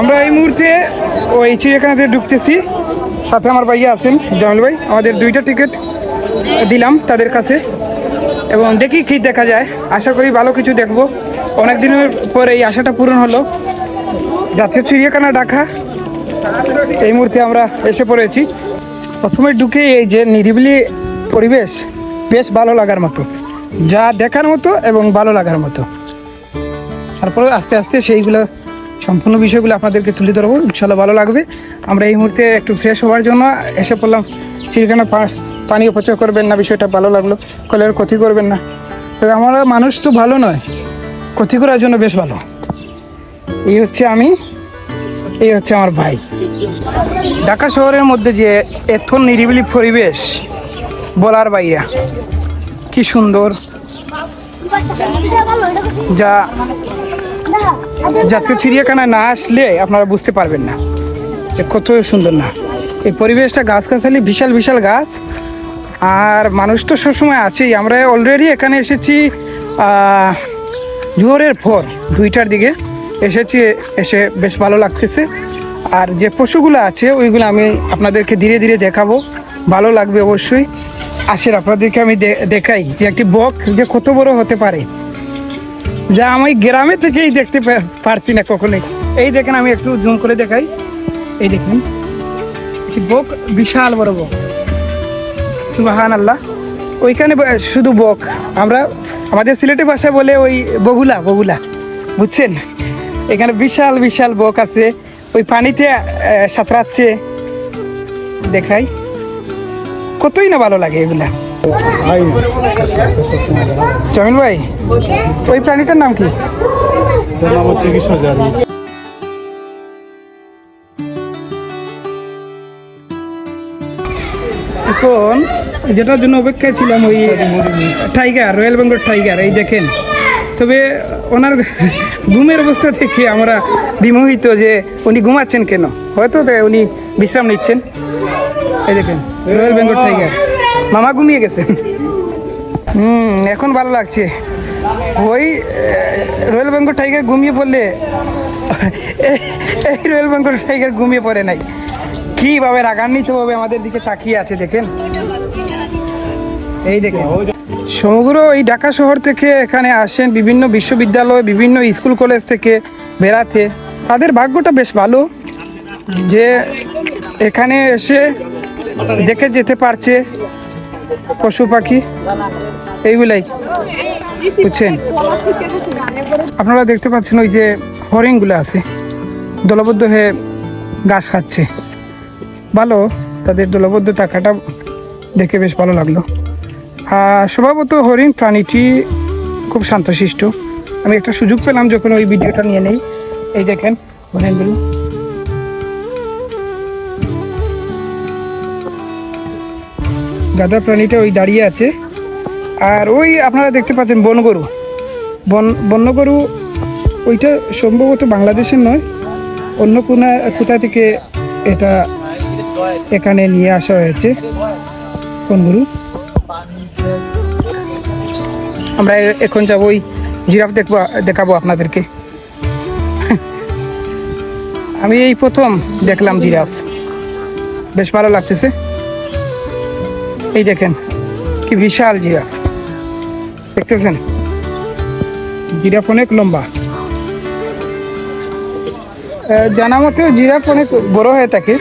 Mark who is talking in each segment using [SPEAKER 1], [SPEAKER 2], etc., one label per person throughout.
[SPEAKER 1] আমরা এই মুহূর্তে ওই চিড়িয়াখানাতে ঢুকতেছি। সাথে আমার ভাইয়া আছেন, জামিল ভাই। আমাদের দুইটা টিকিট দিলাম তাদের কাছে। এবং দেখি কি দেখা যায়। আশা করি ভালো কিছু দেখব। অনেক দিনের পর এই আশাটা পূরণ হলো। জাতীয় চিড়িয়াখানা ঢাকা। এই মুহূর্তে আমরা এসে পড়েছি। প্রথমে ঢুকে এই যে নিরিবিলি পরিবেশ, বেশ ভালো লাগার মতো। যা দেখার মতো এবং ভালো লাগার মতো। তারপরে আস্তে আস্তে সেইগুলো সম্পূর্ণ বিষয়গুলো আপনাদেরকে তুলে ধরবো। ইনশাল্লাহ ভালো লাগবে। আমরা এই মুহূর্তে একটু ফ্রেশ হওয়ার জন্য এসে পড়লাম। চিড়িয়াখানা পা- পানি অপচয় করবেন না, বিষয়টা ভালো লাগল। কলের ক্ষতি করবেন না। তবে আমরা মানুষ তো ভালো নয়। ক্ষতি করার জন্য বেশ ভালো। এই হচ্ছে আমি, এই হচ্ছে আমার ভাই। ঢাকা শহরের মধ্যে যে এত নিরিবিলি পরিবেশ, বলার বাইরা। কি সুন্দর। যা জাতীয় চিড়িয়াখানায় না আসলে আপনারা বুঝতে পারবেন না যে কত সুন্দর না। এই পরিবেশটা গাছগাছালি, বিশাল বিশাল গাছ। আর মানুষ তো সবসময় আছেই। আমরা অলরেডি এখানে এসেছি জোহরের পর দুইটার দিকে। এসেছি, এসে বেশ ভালো লাগতেছে। আর যে পশুগুলো আছে, ওইগুলো আমি আপনাদেরকে ধীরে ধীরে দেখাবো। ভালো লাগবে অবশ্যই। আসেন, আপনাদেরকে আমি দেখাই যে একটি বক যে কত বড় হতে পারে। যা আমি গ্রামে থেকেই দেখতে পারছি না কখনোই। এই দেখেন, আমি একটু জুম করে দেখাই। এই দেখুন বক, বিশাল বড় বক। সুবাহান আল্লাহ ওইখানে শুধু বক। আমরা, আমাদের সিলেটি ভাষায় বলে ওই বগুলা বগুলা। বুঝছেন? এখানে বিশাল বিশাল বক আছে। ওই পানিতে সাঁতরাচ্ছে। দেখাই। কতই না ভালো লাগে এগুলা। জামিল ভাই ওই প্রাণীটার নাম কি? এখন যেটার জন্য অপেক্ষায় ছিলাম ওই টাইগার রয়্যাল বেঙ্গল টাইগার এই দেখেন। তবে ওনার ঘুমের অবস্থা থেকে আমরা বিমোহিত যে উনি ঘুমাচ্ছেন কেন? হয়তো উনি বিশ্রাম নিচ্ছেন। এই দেখেন রয়্যাল বেঙ্গল টাইগার। মামা ঘুমিয়ে গেছেন হুম, এখন ভালো লাগছে। ওই রয়্যাল বেঙ্গল টাইগার ঘুমিয়ে পড়লে এই- রয়্যাল বেঙ্গল টাইগার ঘুমিয়ে পড়ে নাই। কীভাবে রাগান্বিতভাবে আমাদের দিকে তাকিয়ে আছে দেখেন। এই দেখেন। সমগ্র এই ঢাকা শহর থেকে এখানে আসেন বিভিন্ন বিশ্ববিদ্যালয়, বিভিন্ন স্কুল, কলেজ থেকে বেড়াতে। তাদের ভাগ্যটা বেশ ভালো যে এখানে এসে দেখে যেতে পারছে। পশু পাখি, এইগুলাই বুঝছেন? আপনারা দেখতে পাচ্ছেন ওই যে হরিণগুলো আছে, দলবদ্ধ হয়ে ঘাস খাচ্ছে। ভালো, তাদের দলবদ্ধ থাকাটা দেখে বেশ ভালো লাগল। স্বভাবত হরিণ প্রাণীটি খুব শান্তশিষ্ট। আমি একটা সুযোগ পেলাম যখন ওই ভিডিওটা নিয়ে নেই। এই দেখেন হরিণগুলো। গাদা প্রাণীটা ওই দাঁড়িয়ে আছে। আর ওই আপনারা দেখতে পাচ্ছেন বনগরু। বন বন্যগরু ওইটা সম্ভবত বাংলাদেশের নয়, অন্য কোনা, কোথা থেকে এটা এখানে নিয়ে আসা হয়েছে কোন গরু আমরা এখন যাব ওই জিরাফ দেখব, দেখাবো আপনাদেরকে। আমি এই প্রথম দেখলাম জিরাফ। বেশ ভালো লাগতেছে। এই দেখেন, কি বিশাল জিরাফ দেখতেছেন? জিরাফ অনেক লম্বা। জানা মতেও জিরাফ অনেক বড় হয়ে থাকে,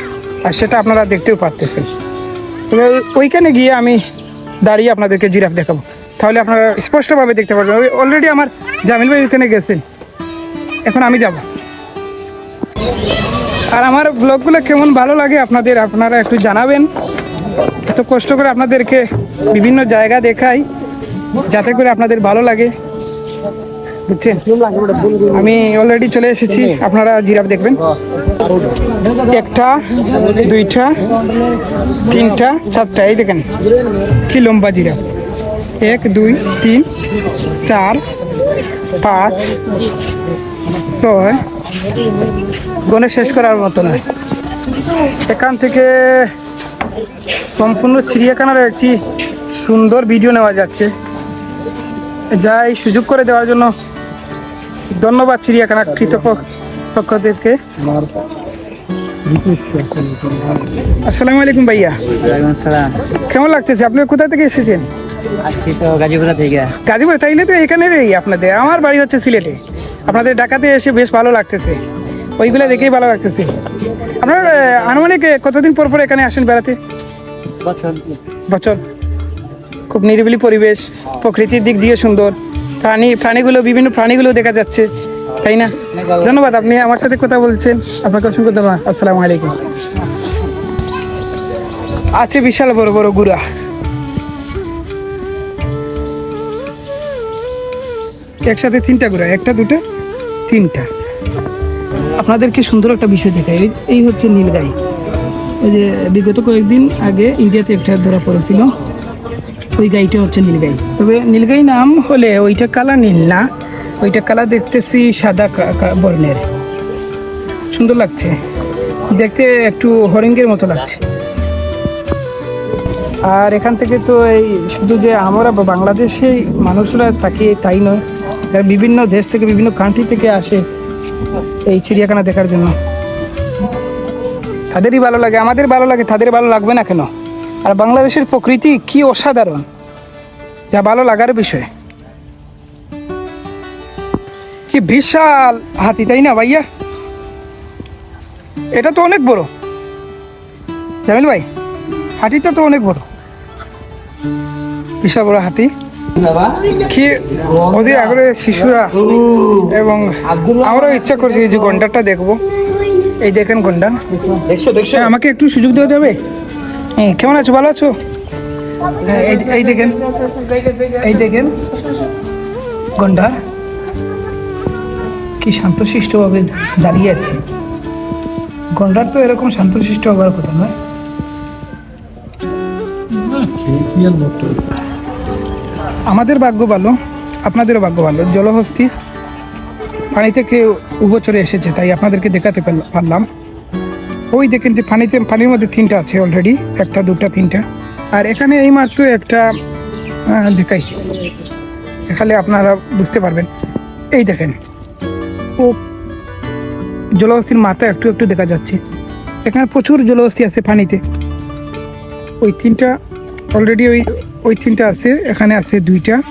[SPEAKER 1] আর সেটা আপনারা দেখতেও পারতেছেন। তবে ওইখানে গিয়ে আমি দাঁড়িয়ে আপনাদেরকে জিরাফ দেখাবো। তাহলে আপনারা স্পষ্টভাবে দেখতে পারবেন। অলরেডি আমার জামিল ভাই ওইখানে গেছেন। এখন আমি যাব। আর আমার ব্লগগুলো কেমন ভালো লাগে আপনাদের, আপনারা একটু জানাবেন। এত কষ্ট করে আপনাদেরকে বিভিন্ন জায়গা দেখাই, যাতে করে আপনাদের ভালো লাগে। বুঝছেন? আমি অলরেডি চলে এসেছি, আপনারা জিরাফ দেখবেন। একটা, দুইটা, তিনটা, চারটা, এই দেখেন, কি লম্বা জিরাফ। এক, দুই, তিন, চার, পাঁচ, ছয় গণে শেষ করার মতো নয় এখান থেকে সম্পূর্ণ চিড়িয়াখানার একটি সুন্দর ভিডিও নেওয়া যাচ্ছে। যা এই সুযোগ করে দেওয়ার জন্য ধন্যবাদ চিড়িয়াখানা কৃতজ্ঞ আসসালামু আলাইকুম ভাইয়া।
[SPEAKER 2] আসসালাম।
[SPEAKER 1] কেমন লাগতেছে? আপনি কোথা থেকে এসেছেন?
[SPEAKER 2] আসছি তো গাজীপুরা থেকে।
[SPEAKER 1] গাজীপুর? তাইলে তো এখানেরই আপনাদের। আমার বাড়ি হচ্ছে সিলেটে। আপনাদের ঢাকাতে এসে বেশ ভালো লাগতেছে। ওইগুলো দেখেই ভালো লাগতেছে। আপনার আনুমানিক কতদিন পর পর এখানে আসেন বেড়াতে? খুব নিরিবিলি পরিবেশ, প্রকৃতির দিক দিয়ে সুন্দর। প্রাণী, প্রাণীগুলো, বিভিন্ন প্রাণীগুলো দেখা যাচ্ছে, তাই না? ধন্যবাদ, আপনি আমার সাথে কথা বলছেন। আপনাকে অসংখ্য ধন্যবাদ। আসসালামু আলাইকুম। আছে বিশাল বড় বড় গুড়া। একসাথে তিনটা গুড়া, একটা, দুটো, তিনটা। আপনাদেরকে সুন্দর একটা বিষয় এই- এই হচ্ছে নীলগাই। ওই যে বিগত কয়েকদিন আগে ইন্ডিয়াতে একটা ধরা পড়েছিল। ওই গাইটা হচ্ছে নীলগাই। তবে নীলগাই নাম হলে ওইটা কালা নীল না, ওইটা কালা দেখতেছি সাদা বর্ণের। সুন্দর লাগছে। দেখতে একটু হরিঙ্গের মতো লাগছে। আর এখান থেকে তো এই শুধু যে আমরা বাংলাদেশে মানুষরা তাকে তাই নয়। বিভিন্ন দেশ থেকে, বিভিন্ন কান্ট্রি থেকে আসে এই চিড়িয়াখানা দেখার জন্য। তাদেরই ভালো লাগে আমাদের ভালো লাগে তাদের ভালো লাগবে না কেন? আর বাংলাদেশের প্রকৃতি কি অসাধারণ যা ভালো লাগার বিষয়। কি বিশাল হাতি তাই না ভাইয়া? এটা তো অনেক বড়। জামিল ভাই হাতিটা তো অনেক বড়। বিশাল বড় হাতি। কি ওদের শিশুরা এবং আমারও ইচ্ছা করছে যে গন্ডারটা দেখব। এই দেখেন গন্ডার
[SPEAKER 2] দেখছ দেখছ?
[SPEAKER 1] হ্যাঁ, আমাকে একটু সুযোগ দেওয়া যাবে? হ্যাঁ কেমন আছো? ভালো আছো? হ্যাঁ, এই- এই দেখেন। এই দেখেন। গন্ডার কি শান্তশিষ্টভাবে দাঁড়িয়ে আছে। গন্ডার তো এরকম শান্তশিষ্ট হবার কথা নয়। আমাদের ভাগ্য ভালো আপনাদেরও ভাগ্য ভালো। জলহস্তি পানি থেকে উভচরে এসেছে, তাই আপনাদেরকে দেখাতে পারল- পারলাম। ওই দেখেন যে পানিতে, পানির মধ্যে তিনটা আছে অলরেডি একটা, দুটা, তিনটা। আর এখানে এই মাত্র একটা দেখাই। দেখালে আপনারা বুঝতে পারবেন। এই দেখেন। ও জলহস্তির মাথা একটু একটু দেখা যাচ্ছে। এখানে প্রচুর জলহস্তি আছে পানিতে। ওই তিনটা অলরেডি ওই ওই তিনটা আছে, এখানে আছে দুইটা।